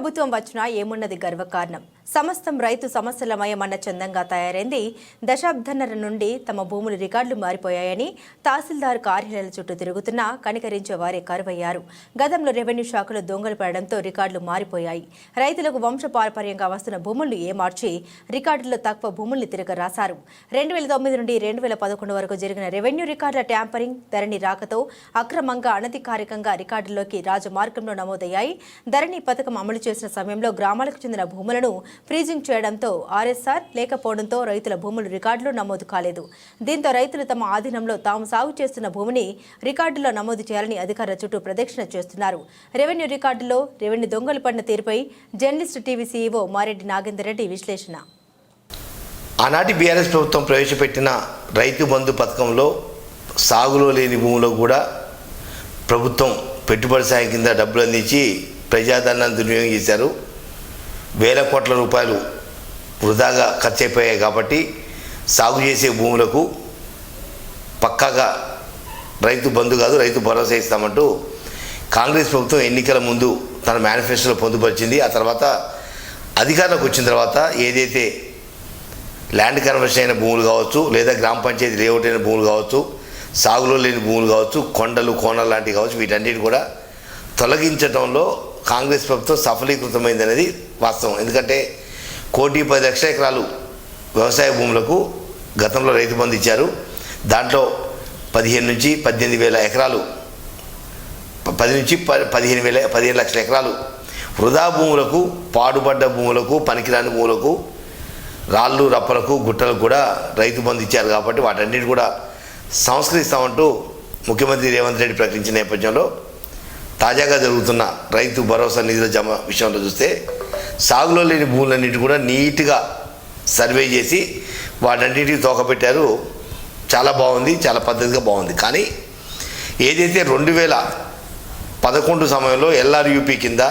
ప్రభుత్వం వచ్చినా ఏమున్నది గర్వకారణం? సమస్తం రైతు సమస్యలమయమన్న చందంగా తయారైంది. దశాబ్దన్నర నుండి తమ భూములు రికార్డులు మారిపోయాయని తహసీల్దార్ కార్యాలయాల చుట్టూ తిరుగుతున్నా కనికరించే వారే కరువయ్యారు. గతంలో రెవెన్యూ శాఖలు దొంగలు పడడంతో రికార్డులు మారిపోయాయి. రైతులకు వంశపారపర్యంగా వస్తున్న భూములను ఏమార్చి రికార్డుల్లో తక్కువ భూముల్ని తిరగ రాశారు. రెండు వేల తొమ్మిది నుండి రెండు వేల పదకొండు వరకు జరిగిన రెవెన్యూ రికార్డుల ట్యాంపరింగ్ ధరణి రాకతో అక్రమంగా అనధికారికంగా రికార్డుల్లోకి రాజమార్గంలో నమోదయ్యాయి. ధరణి పథకం అమలు చేసిన సమయంలో గ్రామాలకు చెందిన భూములను ఫ్రీజింగ్ చేయడంతో ఆర్ఎస్ఆర్ లేకపోవడంతో రైతుల భూములు రికార్డులో నమోదు కాలేదు. దీంతో రైతులు తమ ఆధీనంలో తాము సాగు చేస్తున్న భూమిని రికార్డులో నమోదు చేయాలని అధికారుల చుట్టూ ప్రదక్షిణ చేస్తున్నారు. రెవెన్యూ రికార్డులో రెవెన్యూ దొంగలు పడిన తీరుపై journalist TV CEO Mareddy Nagender Reddy విశ్లేషణ. ఆనాటి బీఆర్ఎస్ ప్రభుత్వం ప్రవేశపెట్టిన రైతు బంధు పథకంలో సాగులో లేని భూములో కూడా ప్రభుత్వం పెట్టుబడి సాయం కింద డబ్బులు అందించి ప్రజాధనాన్ని దుర్వినియోగం చేశారు. వేల కోట్ల రూపాయలు వృధాగా ఖర్చు అయిపోయాయి కాబట్టి సాగు చేసే భూములకు పక్కాగా రైతు బంధు కాదు రైతు భరోసా ఇస్తామంటూ కాంగ్రెస్ ప్రభుత్వం ఎన్నికల ముందు తన మేనిఫెస్టోలో పొందుపరిచింది. ఆ తర్వాత అధికారంలోకి వచ్చిన తర్వాత ఏదైతే ల్యాండ్ కన్వర్షన్ అయిన భూములు కావచ్చు లేదా గ్రామ పంచాయతీ లేఅవుట్ అయిన భూములు కావచ్చు సాగులో లేని భూములు కావచ్చు కొండలు కోనలు లాంటివి కావచ్చు వీటన్నిటి కూడా తొలగించడంలో కాంగ్రెస్ ప్రభుత్వం సఫలీకృతమైంది అనేది వాస్తవం. ఎందుకంటే కోటి పది లక్షల ఎకరాలు వ్యవసాయ భూములకు గతంలో రైతు బంధు ఇచ్చారు. దాంట్లో పదిహేను నుంచి పద్దెనిమిది వేల ఎకరాలు ప- పది నుంచి ప- పదిహేను వేల పదిహేను లక్షల ఎకరాలు వృధా భూములకు పాడుపడ్డ భూములకు పనికిరాని భూములకు రాళ్ళు రప్పలకు గుట్టలకు కూడా రైతు బంధు ఇచ్చారు కాబట్టి వాటన్నిటి కూడా సంస్కరిస్తామంటూ ముఖ్యమంత్రి రేవంత్ రెడ్డి ప్రకటించిన నేపథ్యంలో తాజాగా జరుగుతున్న రైతు భరోసా నిధుల జమ విషయంలో చూస్తే సాగులో లేని భూములన్నిటి కూడా నీట్గా సర్వే చేసి వాటన్నిటికి తోకపెట్టారు చాలా బాగుంది చాలా పద్ధతిగా బాగుంది. కానీ ఏదైతే రెండు వేల పదకొండు సమయంలో ఎల్ఆర్యూపీ కింద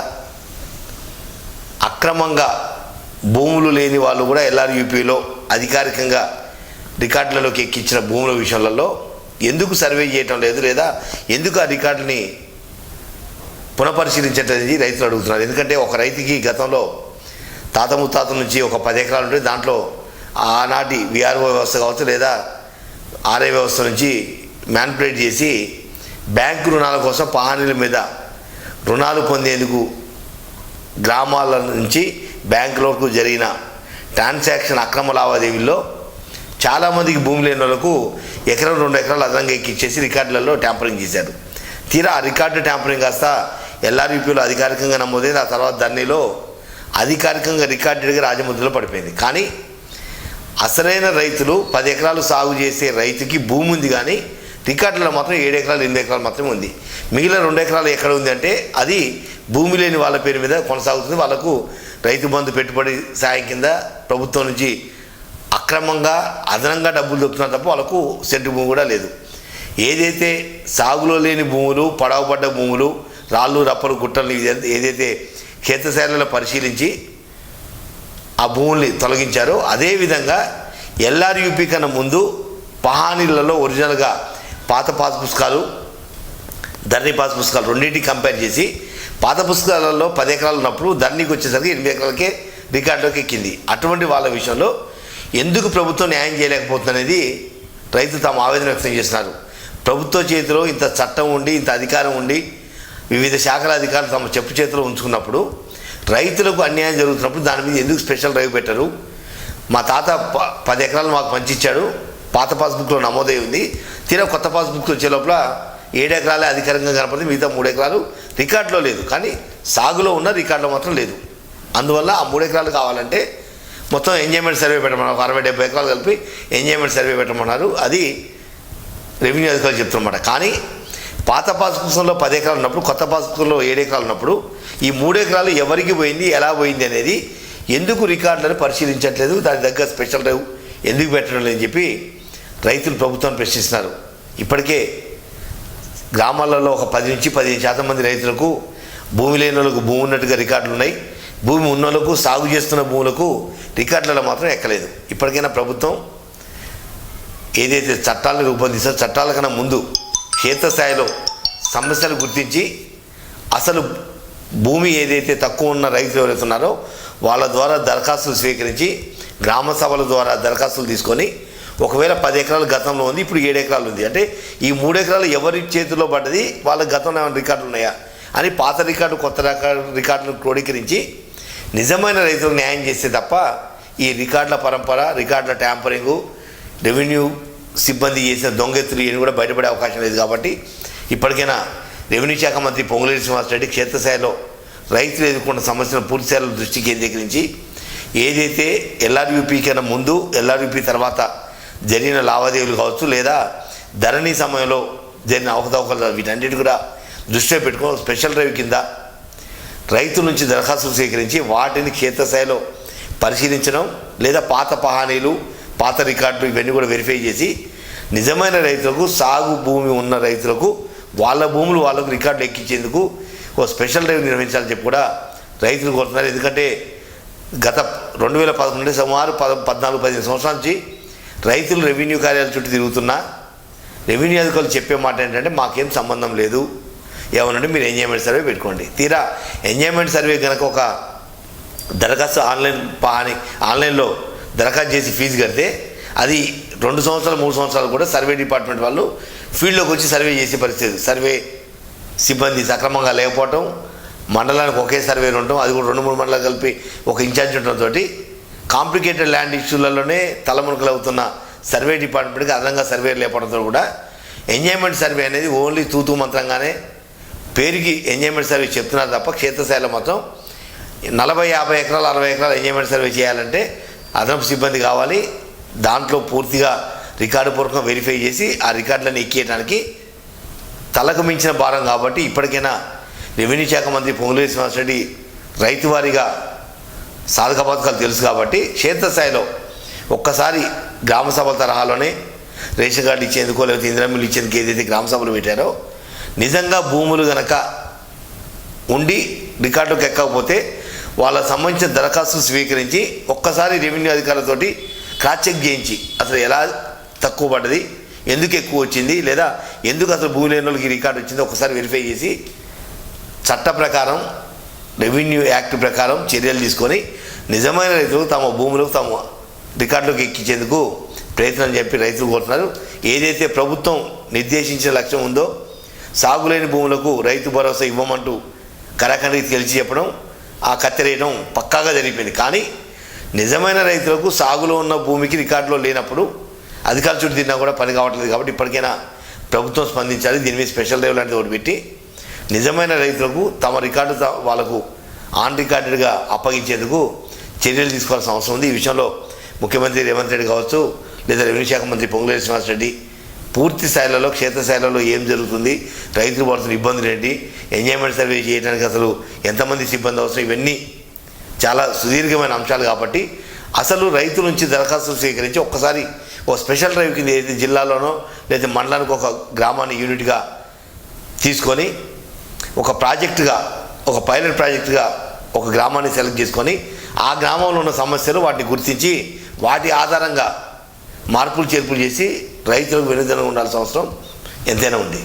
అక్రమంగా భూములు లేని వాళ్ళు కూడా ఎల్ఆర్యూపీలో అధికారికంగా రికార్డులలోకి ఎక్కించిన భూముల విషయాలలో ఎందుకు సర్వే చేయటం లేదు లేదా ఎందుకు ఆ రికార్డుని పునఃపరిశీలించేటది రైతులు అడుగుతున్నారు. ఎందుకంటే ఒక రైతుకి గతంలో తాత ముత్తాత నుంచి ఒక పది ఎకరాలు ఉంటే దాంట్లో ఆనాటి విఆర్ఓ వ్యవస్థ కావచ్చు లేదా ఆర్ఐ వ్యవస్థ నుంచి మ్యాన్పులేట్ చేసి బ్యాంకు రుణాల కోసం పహానీల మీద రుణాలు పొందేందుకు గ్రామాల నుంచి బ్యాంకులకు జరిగిన ట్రాన్సాక్షన్ అక్రమ లావాదేవీల్లో చాలామందికి భూమి లేని వాళ్ళకు ఎకరం రెండు ఎకరాలు అదనంగా ఎక్కిచ్చేసి రికార్డులలో ట్యాంపరింగ్ చేశారు. తీరా ఆ రికార్డు ట్యాంపరింగ్ కాస్త ఎల్ఆర్యూపీలో అధికారికంగా నమోదైంది ఆ తర్వాత దానిలో అధికారికంగా రికార్డెడ్గా రాజముద్రలో పడిపోయింది. కానీ అసలైన రైతులు పది ఎకరాలు సాగు చేసే రైతుకి భూమి ఉంది కానీ రికార్డులో మాత్రం ఏడు ఎకరాలు ఎనిమిది ఎకరాలు మాత్రమే ఉంది. మిగిలిన రెండు ఎకరాలు ఎక్కడ ఉంది అంటే అది భూమి లేని వాళ్ళ పేరు మీద కొనసాగుతుంది. వాళ్ళకు రైతు బంధు పెట్టుబడి సాయం కింద ప్రభుత్వం నుంచి అక్రమంగా అదనంగా డబ్బులు దొరుకుతున్నారు తప్ప వాళ్ళకు సెంటు భూమి కూడా లేదు. ఏదైతే సాగులో లేని భూములు పడవబడ్డ భూములు రాళ్ళు రప్పలు గుట్టలు ఏదైతే క్షేత్రశైలలో పరిశీలించి ఆ భూముల్ని తొలగించారో అదేవిధంగా ఎల్ఆర్యూపీ కన్నా ముందు పహానీలలో ఒరిజినల్గా పాత పాత పుస్తకాలు ధరణి పాత పుస్తకాలు రెండింటికి కంపేర్ చేసి పాత పుస్తకాలలో పది ఎకరాలు ఉన్నప్పుడు ధరణికి వచ్చేసరికి ఎనిమిది ఎకరాలకే రికార్డులోకి ఎక్కింది. అటువంటి వాళ్ళ విషయంలో ఎందుకు ప్రభుత్వం న్యాయం చేయలేకపోతుందనేది రైతులు తాము ఆవేదన వ్యక్తం చేస్తున్నారు. ప్రభుత్వ చేతిలో ఇంత చట్టం ఉండి ఇంత అధికారం ఉండి వివిధ శాఖల అధికారులు తమ చెప్పు చేతిలో ఉంచుకున్నప్పుడు రైతులకు అన్యాయం జరుగుతున్నప్పుడు దాని మీద ఎందుకు స్పెషల్ డ్రైవ్ పెట్టరు? మా తాత ప- పది ఎకరాలు మాకు పంచిచ్చాడు. పాత పాస్బుక్లో నమోదై ఉంది. తీరా కొత్త పాస్బుక్ వచ్చే లోపల ఏడు ఎకరాలే అధికారికంగా కనపడింది మిగతా మూడు ఎకరాలు రికార్డులో లేదు. కానీ సాగులో ఉన్న రికార్డులో మాత్రం లేదు. అందువల్ల ఆ మూడు ఎకరాలు కావాలంటే మొత్తం ఎంజాయ్మెంట్ సర్వే పెట్టమన్నారు. ఒక అరవై డెబ్బై ఎకరాలు కలిపి ఎంజాయ్మెంట్ సర్వే పెట్టమన్నారు. అది రెవెన్యూ అధికారులు చెప్తున్నమాట. కానీ పాత పాస్ పుస్తకంలో పది ఎకరాలు ఉన్నప్పుడు కొత్త పాస్ పుస్తకంలో ఏడు ఎకరాలు ఉన్నప్పుడు ఈ మూడు ఎకరాలు ఎవరికి పోయింది ఎలా పోయింది అనేది ఎందుకు రికార్డులను పరిశీలించట్లేదు దాని దగ్గర స్పెషల్ డ్రైవ్ ఎందుకు పెట్టడం లేదని చెప్పి రైతులు ప్రభుత్వాన్ని ప్రశ్నిస్తున్నారు. ఇప్పటికే గ్రామాలలో ఒక పది నుంచి పదిహేను శాతం మంది రైతులకు భూమి లేని వాళ్ళకు భూమి ఉన్నట్టుగా రికార్డులు ఉన్నాయి. భూమి ఉన్న వాళ్ళకు సాగు చేస్తున్న భూములకు రికార్డులలో మాత్రం ఎక్కలేదు. ఇప్పటికైనా ప్రభుత్వం ఏదైతే చట్టాలను రూపొందిస్తారో చట్టాల కన్నా ముందు క్షేత్రస్థాయిలో సమస్యలు గుర్తించి అసలు భూమి ఏదైతే తక్కువ ఉన్న రైతులు ఎవరైతే ఉన్నారో వాళ్ళ ద్వారా దరఖాస్తులు స్వీకరించి గ్రామ సభల ద్వారా దరఖాస్తులు తీసుకొని ఒకవేళ పది ఎకరాలు గతంలో ఉంది ఇప్పుడు ఏడు ఎకరాలు ఉంది. అంటే ఈ మూడు ఎకరాలు ఎవరి చేతిలో పడ్డది? వాళ్ళ గతంలో ఏమైనా రికార్డులు ఉన్నాయా? అని పాత రికార్డు కొత్త రికార్డు రికార్డులను క్రోడీకరించి నిజమైన రైతులకు న్యాయం చేస్తే తప్ప ఈ రికార్డుల పరంపర రికార్డుల ట్యాంపరింగు రెవెన్యూ సిబ్బంది చేసిన దొంగెత్తులు ఇవన్నీ కూడా బయటపడే అవకాశం లేదు కాబట్టి ఇప్పటికైనా రెవెన్యూ శాఖ మంత్రి పొంగులేటి శ్రీనివాసరెడ్డి క్షేత్రస్థాయిలో రైతులు ఎదుర్కొన్న సమస్యలను పూర్తి దృష్టి కేంద్రీకరించి ఏదైతే ఎల్ఆర్యూపీ కన్నా ముందు ఎల్ఆర్యూపీ తర్వాత జరిగిన లావాదేవీలు కావచ్చు లేదా ధరణి సమయంలో జరిగిన అవకతవకలు వీటన్నిటి కూడా దృష్టిలో పెట్టుకుని స్పెషల్ డ్రైవ్ కింద రైతుల నుంచి దరఖాస్తులు సేకరించి వాటిని క్షేత్రస్థాయిలో పరిశీలించడం లేదా పాత పహానీలు పాత రికార్డులు ఇవన్నీ కూడా వెరిఫై చేసి నిజమైన రైతులకు సాగు భూమి ఉన్న రైతులకు వాళ్ళ భూములు వాళ్ళకు రికార్డులు ఎక్కించేందుకు ఓ స్పెషల్ డ్రైవ్ నిర్వహించాలని చెప్పి కూడా రైతులు కోరుతున్నారు. ఎందుకంటే గత రెండు వేల పదకొండు సుమారు పద పద్నాలుగు పదిహేను సంవత్సరాల నుంచి రైతులు రెవెన్యూ కార్యాలయ చుట్టూ తిరుగుతున్నా. రెవెన్యూ అధికారులు చెప్పే మాట ఏంటంటే మాకేం సంబంధం లేదు. ఏమనంటే మీరు ఎంజాయ్మెంట్ సర్వే పెట్టుకోండి. తీరా ఎంజాయ్మెంట్ సర్వే కనుక ఒక దరఖాస్తు ఆన్లైన్ పాని ఆన్లైన్లో దరఖాస్తు చేసి ఫీజు కడితే అది రెండు సంవత్సరాలు మూడు సంవత్సరాలు కూడా సర్వే డిపార్ట్మెంట్ వాళ్ళు ఫీల్డ్లోకి వచ్చి సర్వే చేసే పరిస్థితి సర్వే సిబ్బంది సక్రమంగా లేకపోవటం మండలానికి ఒకే సర్వేలు ఉండటం అది కూడా రెండు మూడు మండలాలు కలిపి ఒక ఇన్ఛార్జ్ ఉండటంతో కాంప్లికేటెడ్ ల్యాండ్ ఇష్యూలలోనే తలమునకలు అవుతున్న సర్వే డిపార్ట్మెంట్కి అదనంగా సర్వే లేపడంతో కూడా ఎంజాయ్మెంట్ సర్వే అనేది ఓన్లీ తూతూ మంత్రంగానే పేరుకి ఎంజాయ్మెంట్ సర్వే చెప్తున్నారు తప్ప క్షేత్రస్థాయిలో మొత్తం నలభై యాభై ఎకరాలు అరవై ఎకరాలు ఎంజాయ్మెంట్ సర్వే చేయాలంటే అదనపు సిబ్బంది కావాలి. దాంట్లో పూర్తిగా రికార్డు పూర్వకంగా వెరిఫై చేసి ఆ రికార్డులను ఎక్కేయడానికి తలకు మించిన భారం కాబట్టి ఇప్పటికైనా రెవెన్యూ శాఖ మంత్రి పొంగులేటి శ్రీనివాసరెడ్డి రైతు వారీగా సాధక పథకాలు తెలుసు కాబట్టి క్షేత్రస్థాయిలో ఒక్కసారి గ్రామ సభల తరహాలోనే రేషన్ కార్డు ఇచ్చేందుకో లేకపోతే ఇంద్రమిల్లు ఇచ్చేందుకు ఏదైతే గ్రామ సభలు పెట్టారో నిజంగా భూములు గనక ఉండి రికార్డులకు ఎక్కకపోతే వాళ్ళకు సంబంధించిన దరఖాస్తు స్వీకరించి ఒక్కసారి రెవెన్యూ అధికారులతోటి క్రాస్ చెక్ చేయించి అసలు ఎలా తక్కువ పడ్డది ఎందుకు ఎక్కువ వచ్చింది లేదా ఎందుకు అసలు భూమి లేని వాళ్ళకి రికార్డు వచ్చింది ఒకసారి వెరిఫై చేసి చట్ట ప్రకారం రెవెన్యూ యాక్ట్ ప్రకారం చర్యలు తీసుకొని నిజమైన రైతులు తమ భూములకు తమ రికార్డులకు ఎక్కించేందుకు ప్రయత్నం చెప్పి రైతులు కోరుతున్నారు. ఏదైతే ప్రభుత్వం నిర్దేశించిన లక్ష్యం ఉందో సాగులేని భూములకు రైతు భరోసా ఇవ్వమంటూ కరాఖండ్కి తెలిసి చెప్పడం ఆ కత్తిరేయడం పక్కాగా జరిగిపోయింది కానీ నిజమైన రైతులకు సాగులో ఉన్న భూమికి రికార్డులో లేనప్పుడు అధికారులు చుట్టూ తిన్నా కూడా పని కావట్లేదు కాబట్టి ఇప్పటికైనా ప్రభుత్వం స్పందించాలి. దీని మీద స్పెషల్ డ్రైవ్ లాంటిది ఒకటి పెట్టి నిజమైన రైతులకు తమ రికార్డు వాళ్ళకు ఆన్ రికార్డెడ్గా అప్పగించేందుకు చర్యలు తీసుకోవాల్సిన అవసరం ఉంది. ఈ విషయంలో ముఖ్యమంత్రి రేవంత్ రెడ్డి కావచ్చు లేదా రెవెన్యూ శాఖ మంత్రి పొంగులేటి శ్రీనివాసరెడ్డి పూర్తి స్థాయిలలో క్షేత్రస్థాయిలలో ఏం జరుగుతుంది రైతులు పడుతున్న ఇబ్బందులు ఏంటి ఎంజాయ్మెంట్ సర్వే చేయడానికి అసలు ఎంతమంది సిబ్బంది అవసరం ఇవన్నీ చాలా సుదీర్ఘమైన అంశాలు కాబట్టి అసలు రైతు నుంచి దరఖాస్తులు స్వీకరించి ఒక్కసారి ఒక స్పెషల్ డ్రైవ్ కింద ఏదైతే జిల్లాలోనో లేదా మండలానికి ఒక గ్రామాన్ని యూనిట్గా తీసుకొని ఒక ప్రాజెక్టుగా ఒక పైలట్ ప్రాజెక్టుగా ఒక గ్రామాన్ని సెలెక్ట్ చేసుకొని ఆ గ్రామంలో ఉన్న సమస్యలు వాటిని గుర్తించి వాటి ఆధారంగా మార్పులు చేర్పులు చేసి రైతులకు వెనుదనంగా ఉండాల్సిన అవసరం ఎంతైనా ఉంది.